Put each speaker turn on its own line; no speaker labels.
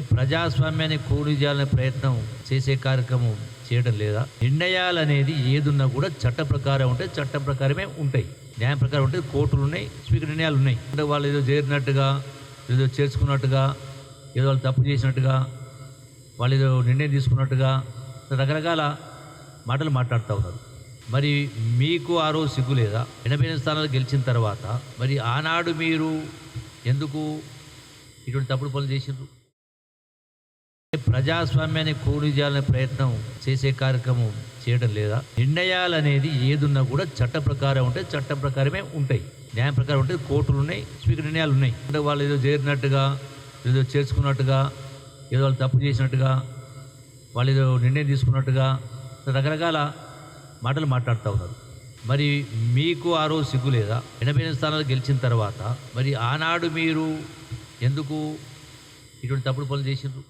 ప్రజాస్వామ్యాన్ని కూడి చేయాలనే ప్రయత్నం చేసే కార్యక్రమం చేయడం లేదా? నిర్ణయాలు అనేది ఏదున్నా కూడా చట్ట ప్రకారం ఉంటే చట్టం ప్రకారమే ఉంటాయి. న్యాయం ప్రకారం ఉంటే కోర్టులు ఉన్నాయి స్పీకర్ నిర్ణయాలు ఉన్నాయి. అంటే వాళ్ళు ఏదో చేరినట్టుగా ఏదో చేర్చుకున్నట్టుగా ఏదో వాళ్ళు తప్పు చేసినట్టుగా వాళ్ళు ఏదో నిర్ణయం తీసుకున్నట్టుగా రకరకాల మాటలు మాట్లాడుతూ ఉన్నారు. మరి మీకు ఆ రోజు సిగ్గు లేదా? ఎనభై ఎనిమిది స్థానాలు గెలిచిన తర్వాత మరి ఆనాడు మీరు ఎందుకు ఇటువంటి తప్పుడు పనులు చేసిండ్రు? ప్రజాస్వామ్యాన్ని కూడి చేయాలనే ప్రయత్నం చేసే కార్యక్రమం చేయడం లేదా? నిర్ణయాలు అనేది ఏదున్నా కూడా చట్ట ప్రకారం ఉంటే చట్టం ప్రకారమే ఉంటాయి. న్యాయం ప్రకారం ఉంటే కోర్టులు ఉన్నాయి స్పీకర్ నిర్ణయాలు ఉన్నాయి. అంటే వాళ్ళు ఏదో చేరినట్టుగా ఏదో చేర్చుకున్నట్టుగా ఏదో వాళ్ళు తప్పు చేసినట్టుగా వాళ్ళు ఏదో నిర్ణయం తీసుకున్నట్టుగా రకరకాల మాటలు మాట్లాడుతూ ఉన్నారు. మరి మీకు ఆ రోజు సిగ్గు లేదా? ఎనభై ఎనిమిది స్థానాలు గెలిచిన తర్వాత మరి ఆనాడు మీరు ఎందుకు ఇటువంటి తప్పుడు పనులు చేసిండ్రు?